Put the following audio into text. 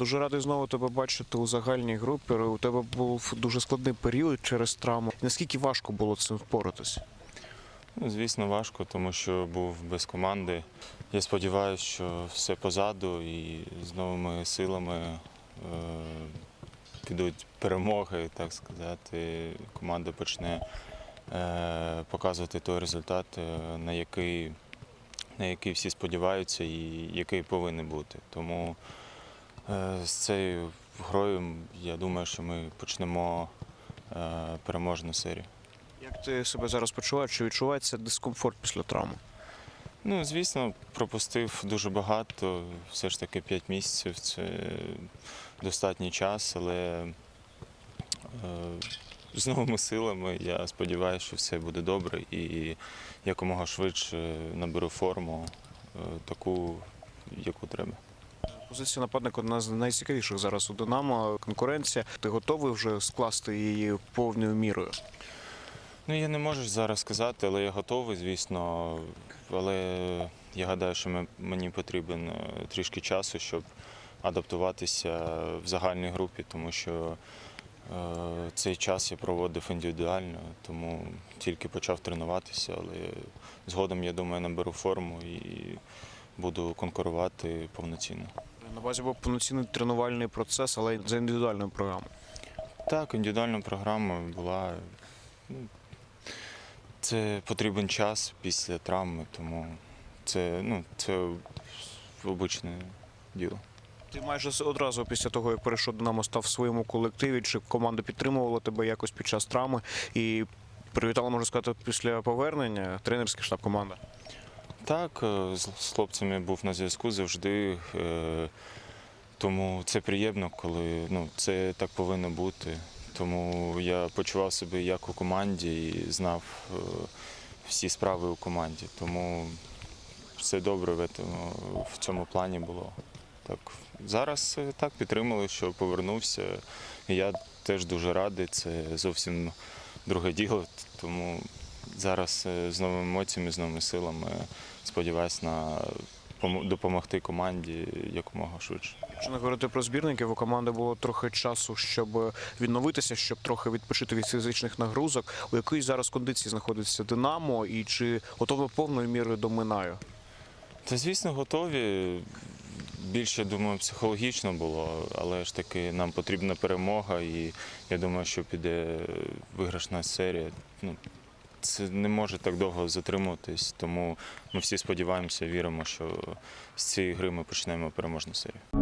Дуже радий знову тебе бачити у загальній групі. У тебе був дуже складний період через травму. Наскільки важко було цим впоратись? Ну, звісно, важко, тому що був без команди. Я сподіваюся, що все позаду і з новими силами е, підуть перемоги, так сказати. Команда почне е, показувати той результат, е, на який, на який всі сподіваються і який повинен бути. Тому з цією грою я думаю, що ми почнемо е, переможну серію. Як ти себе зараз почуваєш? Чи відчувається дискомфорт після травми? Ну, звісно, пропустив дуже багато. Все ж таки 5 місяців це достатній час, але е, з новими силами я сподіваюся, що все буде добре і якомога швидше наберу форму е, таку, яку треба. Позиція нападника одна з найцікавіших зараз у Динамо. Конкуренція. Ти готовий вже скласти її повною мірою? Ну, я не можу зараз сказати, але я готовий, звісно. Але я гадаю, що мені потрібен е, трішки часу, щоб адаптуватися в загальній групі, тому що е, цей час я проводив індивідуально, тому тільки почав тренуватися, але згодом, я думаю, наберу форму і буду конкурувати повноцінно. На базі був повноцінний тренувальний процес, але за індивідуальною програмою. Так, індивідуальна програма була. ну, Це потрібен час після травми, тому це, ну, це обичне діло. Ти майже одразу після того, як перейшов Динамо, став в своєму колективі, чи команда підтримувала тебе якось під час травми і привітала, можна сказати, після повернення тренерський штаб команда. Так, е, з хлопцями був на зв'язку завжди. е, Тому це приємно, коли ну, це так повинно бути. Тому я почував себе як у команді і знав е, всі справи у команді. Тому все добре в цьому, в цьому плані було. Так, зараз так підтримали, що повернувся. Я теж дуже радий. Це зовсім друге діло. Тому зараз е, з новими емоціями, з новими силами сподіваюся на допомогти команді якомога швидше. Якщо не говорити про збірників, у команди було трохи часу, щоб відновитися, щоб трохи відпочити від фізичних нагрузок. У якій зараз кондиції знаходиться Динамо і чи готове повною мірою до Минаю? Та звісно, готові. Більше думаю, психологічно було, але ж таки нам потрібна перемога, і я думаю, що піде виграшна серія. Ну, це не може так довго затримуватись, тому ми всі сподіваємося, віримо, що з цієї гри ми почнемо переможну серію.